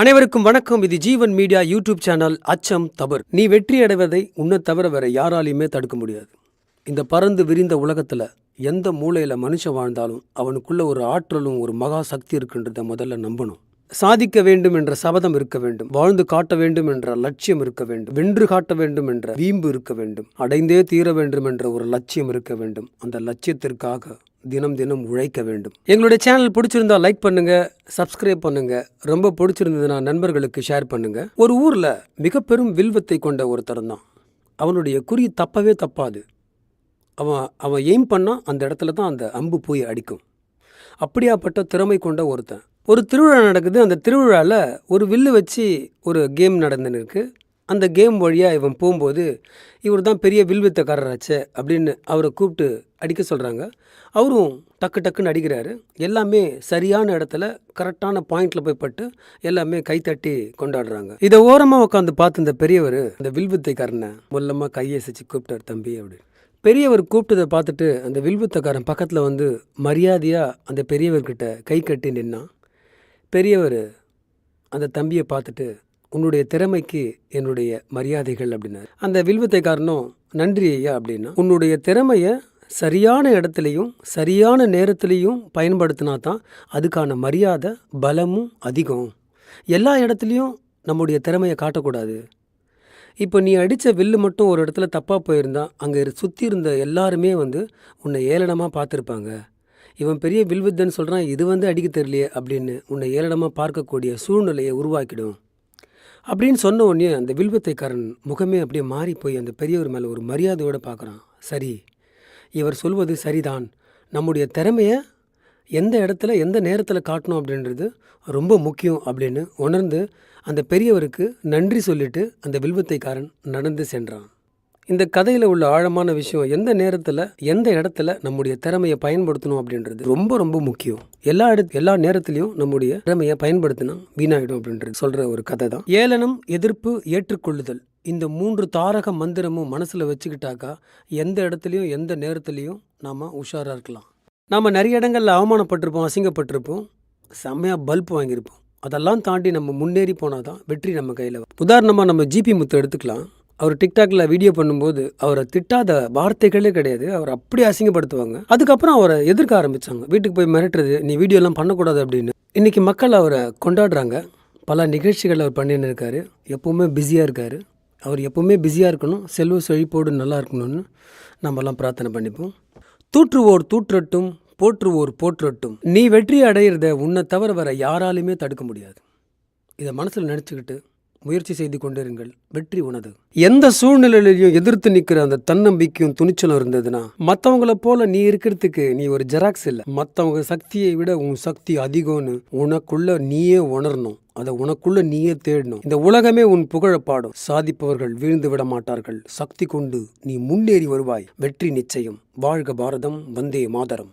அனைவருக்கும் வணக்கம். இது ஜீவன் மீடியா யூடியூப் சேனல் அச்சம் தவறு நீ வெற்றி அடைவதை உன்னை தவிர வேற யாராலையுமே தடுக்க முடியாது. இந்த பறந்து விரிந்த உலகத்துல எந்த மூலையில மனுஷன் வாழ்ந்தாலும் அவனுக்குள்ள ஒரு ஆற்றலும் ஒரு மகா சக்தி இருக்குன்றதை முதல்ல நம்பணும். சாதிக்க வேண்டும் என்ற சபதம் இருக்க வேண்டும். வாழ்ந்து காட்ட வேண்டும் என்ற லட்சியம் இருக்க வேண்டும். வென்று காட்ட வேண்டும் என்ற வீம்பு இருக்க வேண்டும். அடைந்தே தீர வேண்டும் என்ற ஒரு லட்சியம் இருக்க வேண்டும். அந்த லட்சியத்திற்காக தினம் தினம் உழைக்க வேண்டும். எங்களுடைய சேனல் பிடிச்சிருந்தா லைக் பண்ணுங்க சப்ஸ்கிரைப் பண்ணுங்க. ரொம்ப பிடிச்சிருந்ததுன்னா நண்பர்களுக்கு ஷேர் பண்ணுங்க. ஒரு ஊர்ல மிக பெரும் வில்வத்தை கொண்ட ஒருத்தர் தான் அவனுடைய குறி தப்பவே தப்பாது. அவன் அவன் எய்ம் பண்ணால் அந்த இடத்துல தான் அந்த அம்பு போய் அடிக்கும். அப்படியாப்பட்ட திறமை கொண்ட ஒருத்தன். ஒரு திருவிழா நடக்குது. அந்த திருவிழாவில் ஒரு வில்லு வச்சு ஒரு கேம் நடந்துன்னு இருக்குது அந்த கேம் வழியாக இவன் போகும்போது இவர் தான் பெரிய வில்வித்தக்காரராச்சே அப்படின்னு அவரை கூப்பிட்டு அடிக்க சொல்கிறாங்க அவரும் டக்கு டக்குன்னு அடிக்கிறாரு. எல்லாமே சரியான இடத்துல கரெக்டான பாயிண்ட்ல போய் பட்டு எல்லாமே கைத்தட்டி கொண்டாடுறாங்க. இதை ஓரமாக உட்காந்து பார்த்து இந்த பெரியவர் இந்த வில்வித்தைக்காரனை மொல்லமாக கையசைச்சு கூப்பிட்டார் தம்பி அப்படின்னு. பெரியவர் கூப்பிட்டதை பார்த்துட்டு அந்த வில்வித்தக்காரன் பக்கத்தில் வந்து மரியாதையாக அந்த பெரியவர்கிட்ட கை கட்டி நின்னான். பெரியவர் அந்த தம்பியை பார்த்துட்டு உன்னுடைய திறமைக்கு என்னுடைய மரியாதைகள் அப்படின்னாரு அந்த வில்வித்தைக்காரனும் நன்றி ஐயா அப்படின்னா உன்னுடைய திறமையை சரியான இடத்துலையும் சரியான நேரத்துலையும் பயன்படுத்தினா தான் அதுக்கான மரியாதை பலமும் அதிகம். எல்லா இடத்துலையும் நம்முடைய திறமையை காட்டக்கூடாது. இப்போ நீ அடித்த வில்லு மட்டும் ஒரு இடத்துல தப்பாக போயிருந்தா அங்கே சுற்றி இருந்த எல்லாருமே வந்து உன்னை ஏளனமாக பார்த்துருப்பாங்க. இவன் பெரிய வில்வித்தன்னு சொல்கிறான் இது வந்து அடிக்க தெரியலையே அப்படின்னு உன்னை ஏளனமாக பார்க்கக்கூடிய சூழ்நிலையை உருவாக்கிடும். அப்படின்னு சொன்ன உடனே அந்த வில்வத்தைக்காரன் முகமே அப்படியே மாறி போய் அந்த பெரியவர் மேலே ஒரு மரியாதையோடு பார்க்குறான். சரி இவர் சொல்வது சரிதான். நம்முடைய திறமையை எந்த இடத்துல எந்த நேரத்தில் காட்டணும் அப்படின்றது ரொம்ப முக்கியம் அப்படின்னு உணர்ந்து அந்த பெரியவருக்கு நன்றி சொல்லிட்டு அந்த வில்வத்தைக்காரன் நடந்து சென்றான். இந்த கதையில் உள்ள ஆழமான விஷயம் எந்த நேரத்தில் எந்த இடத்துல நம்முடைய திறமையை பயன்படுத்தணும் அப்படின்றது ரொம்ப ரொம்ப முக்கியம். எல்லா இடத்து எல்லா நேரத்துலையும் நம்முடைய திறமையை பயன்படுத்தினா வீணாயிடும் அப்படின்றது சொல்கிற ஒரு கதை தான் ஏளனம் எதிர்ப்பு ஏற்றுக்கொள்ளுதல். இந்த மூன்று தாரக மந்திரமும் மனசில் வச்சுக்கிட்டாக்கா எந்த இடத்துலையும் எந்த நேரத்துலையும் நாம் உஷாராக இருக்கலாம். நாம் நிறைய இடங்களில் அவமானப்பட்டிருப்போம் அசிங்கப்பட்டிருப்போம் செம்மையாக பல்ப் வாங்கியிருப்போம். அதெல்லாம் தாண்டி நம்ம முன்னேறி போனால் தான் வெற்றி நம்ம கையில் உதாரணமாக நம்ம ஜிபி முத்து எடுத்துக்கலாம். அவர் டிக்டாக்ல வீடியோ பண்ணும்போது அவரை திட்டாத வார்த்தைகளே கிடையாது. அவர் அப்படி அசிங்கப்படுத்துவாங்க. அதுக்கப்புறம் அவரை எதிர்க்க ஆரம்பிச்சாங்க. வீட்டுக்கு போய் மிரட்டுறது நீ வீடியோலாம் பண்ணக்கூடாது அப்படின்னு. இன்னைக்கு மக்கள் அவரை கொண்டாடுறாங்க. பல நிகழ்ச்சிகள் அவர் பண்ணின்னு இருக்காரு. எப்பவுமே பிஸியாக இருக்காரு. அவர் எப்பவுமே பிஸியாக இருக்கணும். செல்வ செழிப்போடு நல்லா இருக்கணும்னு நம்மலாம் பிரார்த்தனை பண்ணிப்போம். தூற்றுவோர் தூற்றட்டும் போற்றுவோர் போற்றட்டும். நீ வெற்றி அடையிறத உன்னை தவிர வர யாராலுமே தடுக்க முடியாது. இதை மனசில் நினச்சிக்கிட்டு முயற்சி செய்து கொண்டிருங்கள். வெற்றி உனது. எந்த சூழ்நிலையிலையும் எதிர்த்து நிற்கிற அந்த தன்னம்பிக்கையும் துணிச்சலும் இருந்ததுன்னா மற்றவங்கள போல நீ இருக்கிறதுக்கு நீ ஒரு ஜெராக்ஸ் இல்லை. மற்றவங்க சக்தியை விட உன் சக்தி அதிகம்னு உனக்குள்ள நீயே உணரணும். அதை உனக்குள்ள நீயே தேடணும். இந்த உலகமே உன் புகழ பாடும். சாதிப்பவர்கள் வீழ்ந்து விட மாட்டார்கள். சக்தி கொண்டு நீ முன்னேறி வருவாய். வெற்றி நிச்சயம். வாழ்க பாரதம். வந்தே மாதரம்.